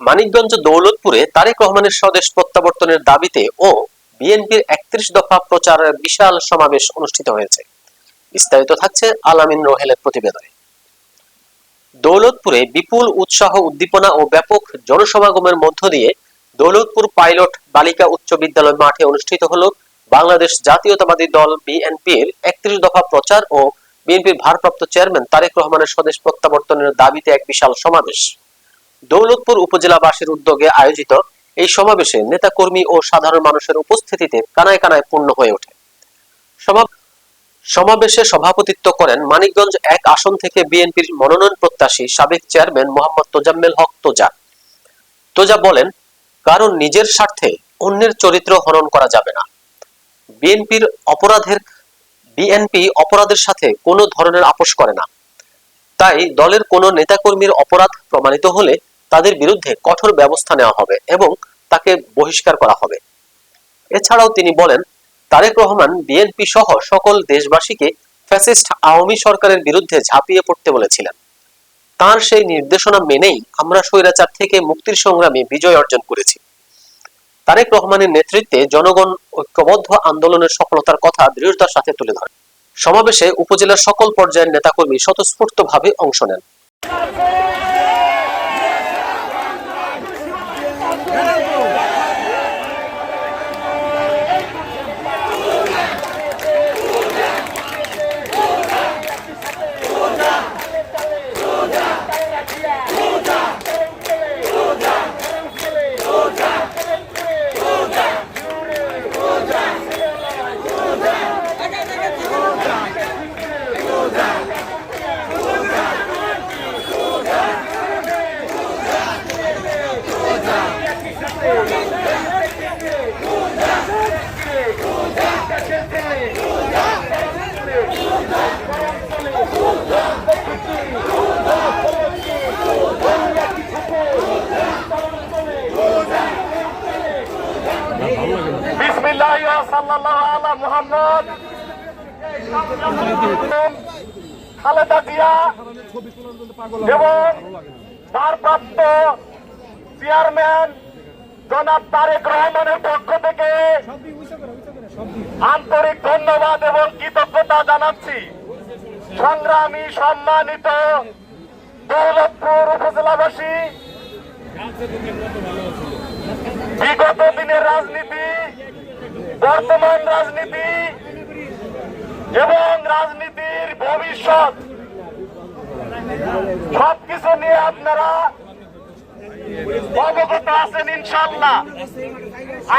মানিকগঞ্জ দৌলতপুরে তারেক রহমানের স্বদেশ প্রত্যাবর্তনের দাবিতে ও বিএনপির একত্রিশ দফা প্রচারের বিশাল সমাবেশ অনুষ্ঠিত হয়েছে। বিস্তারিত থাকছে আলামিন রোহেলের প্রতিবেদনে। দৌলতপুরে বিপুল উৎসাহ উদ্দীপনা ও ব্যাপক জনসমাগমের মধ্য দিয়ে দৌলতপুর পাইলট বালিকা উচ্চ বিদ্যালয় মাঠে অনুষ্ঠিত হল বাংলাদেশ জাতীয়তাবাদী দল বিএনপির একত্রিশ দফা প্রচার ও বিএনপির ভারপ্রাপ্ত চেয়ারম্যান তারেক রহমানের স্বদেশ প্রত্যাবর্তনের দাবিতে এক বিশাল সমাবেশ। দৌলতপুর উপজেলাবাসীর উদ্যোগে আয়োজিত এই সমাবেশে নেতাকর্মী ও সাধারণ মানুষের উপস্থিতিতে কানায় কানায় পূর্ণ হয়ে ওঠে। সমাবেশে সভাপতিত্ব করেন মানিকগঞ্জ এক আসন থেকে বিএনপির মনোনয়ন প্রত্যাশী সাবেক চেয়ারম্যান মোহাম্মদ তোজাম্মেল হক তোজা। তোজা বলেন, কারণ নিজের স্বার্থে অন্যের চরিত্র হরণ করা যাবে না। বিএনপির অপরাধের বিএনপি অপরাধের সাথে কোনো ধরনের আপোষ করে না। তাই দলের কোনো নেতাকর্মীর অপরাধ প্রমাণিত হলে তাদের বিরুদ্ধে কঠোর ব্যবস্থা নেওয়া হবে এবং তাকে বহিষ্কার করা হবে। এছাড়াও তিনি বলেন, তারেক রহমান বিএনপি সহ সকল দেশবাসীকে ফ্যাসিস্ট আওয়ামী সরকারের বিরুদ্ধে ঝাঁপিয়ে পড়তে বলেছিলেন। তার সেই নির্দেশনা মেনেই আমরা স্বৈরাচার থেকে মুক্তির সংগ্রামে বিজয় অর্জন করেছি। তারেক রহমানের নেতৃত্বে জনগণ ঐক্যবদ্ধ আন্দোলনের সফলতার কথা দৃঢ়তার সাথে তুলে ধরে সমাবেশে উপজেলার সকল পর্যায়ের নেতাকর্মী স্বতঃস্ফূর্তভাবে অংশ নেন। মুহাম্মদ খালেদা জিয়া এবং ভারপ্রাপ্ত চেয়ারম্যান জনাব তারেক রহমানের পক্ষ থেকে আন্তরিক ধন্যবাদ এবং কৃতজ্ঞতা জানাচ্ছি। সংগ্রামী সম্মানিত দৌলতপুর উপজেলাবাসী, বিগত দিনের রাজনীতি বর্তমান রাজনীতি এবং রাজনীতির ভবিষ্যৎ সবকিছু নিয়ে আপনারা অবগত আছেন ইনশাল্লাহ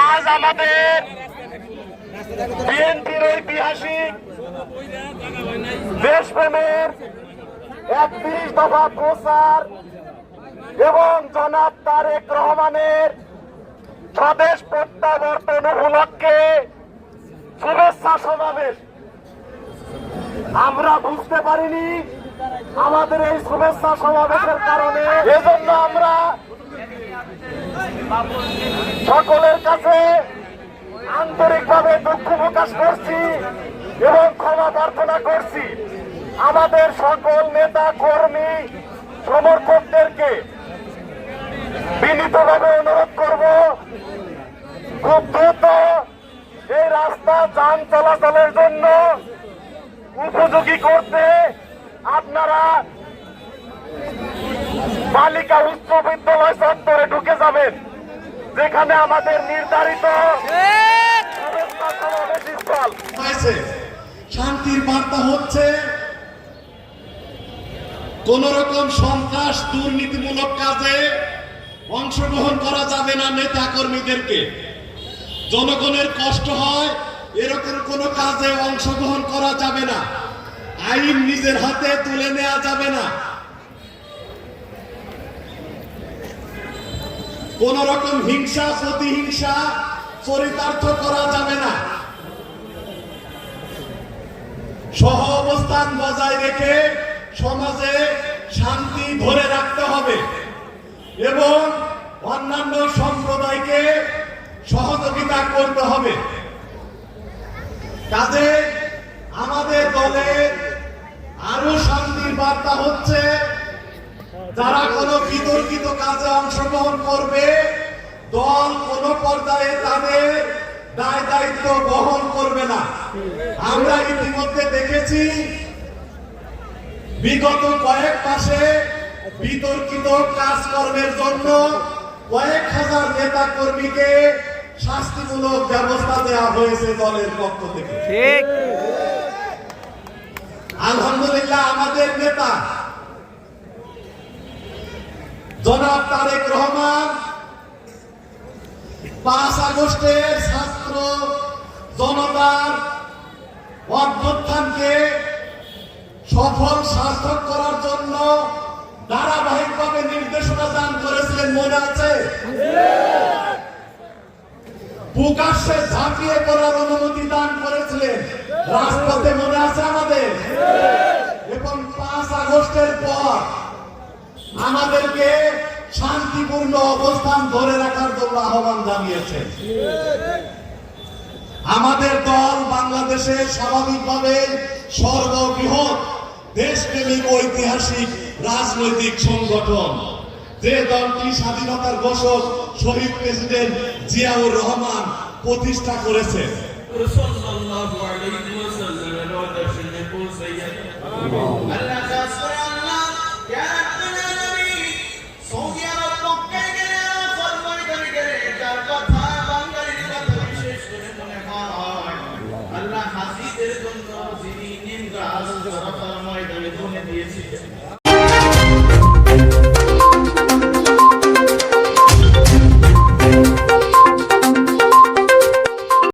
আজ আমাদের বিএনপির ঐতিহাসিক দেশপ্রেমের একত্রিশ দফা প্রচার এবং জনাব তারেক রহমানের স্বদেশ প্রত্যাবর্তন উপলক্ষে শুভেচ্ছা সমাবেশ। আমরা বুঝতে পারিনি আমাদের এই শুভেচ্ছা সমাবেশের কারণে এজন্য আমরা সকলের কাছে আন্তরিকভাবে দুঃখ প্রকাশ করছি এবং ক্ষমা প্রার্থনা করছি। আমাদের সকল নেতা, কর্মী, সমর্থকদেরকে বিনীতভাবে অনুরোধ করব খুব দ্রুত এই রাস্তা যান চলাচলের জন্য উপযোগী করতে আপনারা বালিকা উচ্চ বিদ্যালয় চত্বরে ঢুকে যাবেন, যেখানে আমাদের নির্ধারিত শান্তির বার্তা হচ্ছে কোন রকম সন্ত্রাস, দুর্নীতিমূলক কাজে অংশগ্রহণ করা যাবে না নেতা কর্মীদেরকে জনগণের কষ্ট হয়, এরকম কোন কাজে অংশগ্রহণ করা যাবে না। আইন নিজের হাতে তুলে নেওয়া যাবে না। কোন রকম হিংসা, প্রতিহিংসা চরিতার্থ করা যাবে না। সহ অবস্থান বজায় রেখে সমাজে শান্তি ধরে রাখতে হবে এবং সহযোগিতা করতে হবে। কাজে আমাদের দলের আরও শান্তির বার্তা হচ্ছে, যারা কোনো বিতর্কিত কাজে অংশগ্রহণ করবে, দল কোন পর্যায়ে তাদের দায় দায়িত্ব বহন করবে না। আমরা ইতিমধ্যে দেখেছি, বিগত কয়েক মাসে বিতর্কিত কাজকর্মের জন্য কয়েক হাজার নেতা কর্মীকে শাস্তিমূলক ব্যবস্থা দেওয়া হয়েছে দলের পক্ষ থেকে। ঠিক। আলহামদুলিল্লাহ আমাদের নেতা জনাব তারেক রহমান পাঁচ আগস্টের ছাত্র জনতার অভ্যুত্থানকে সফল সার্থক করার জন্য ধারাবাহিকভাবে নির্দেশনা দান করেছিলেন মনে আছে? প্রকাশ্যে ঝাঁপিয়ে পড়ার অনুমতি দান করেছিলেন। রাজপথে মনে আছে আমাদের? এবং পাঁচ আগস্টের পর আমাদেরকে শান্তিপূর্ণ অবস্থান ধরে রাখার জন্য আহ্বান জানিয়েছে। আমাদের দল বাংলাদেশে স্বাভাবিকভাবে সর্ববৃহৎ দেশপ্রেমিক ঐতিহাসিক রাজনৈতিক সংগঠন। যে দলটি স্বাধীনতার ঘোষক শহীদ প্রেসিডেন্ট জিয়াউর রহমান প্রতিষ্ঠা করেছে। আল্লাহ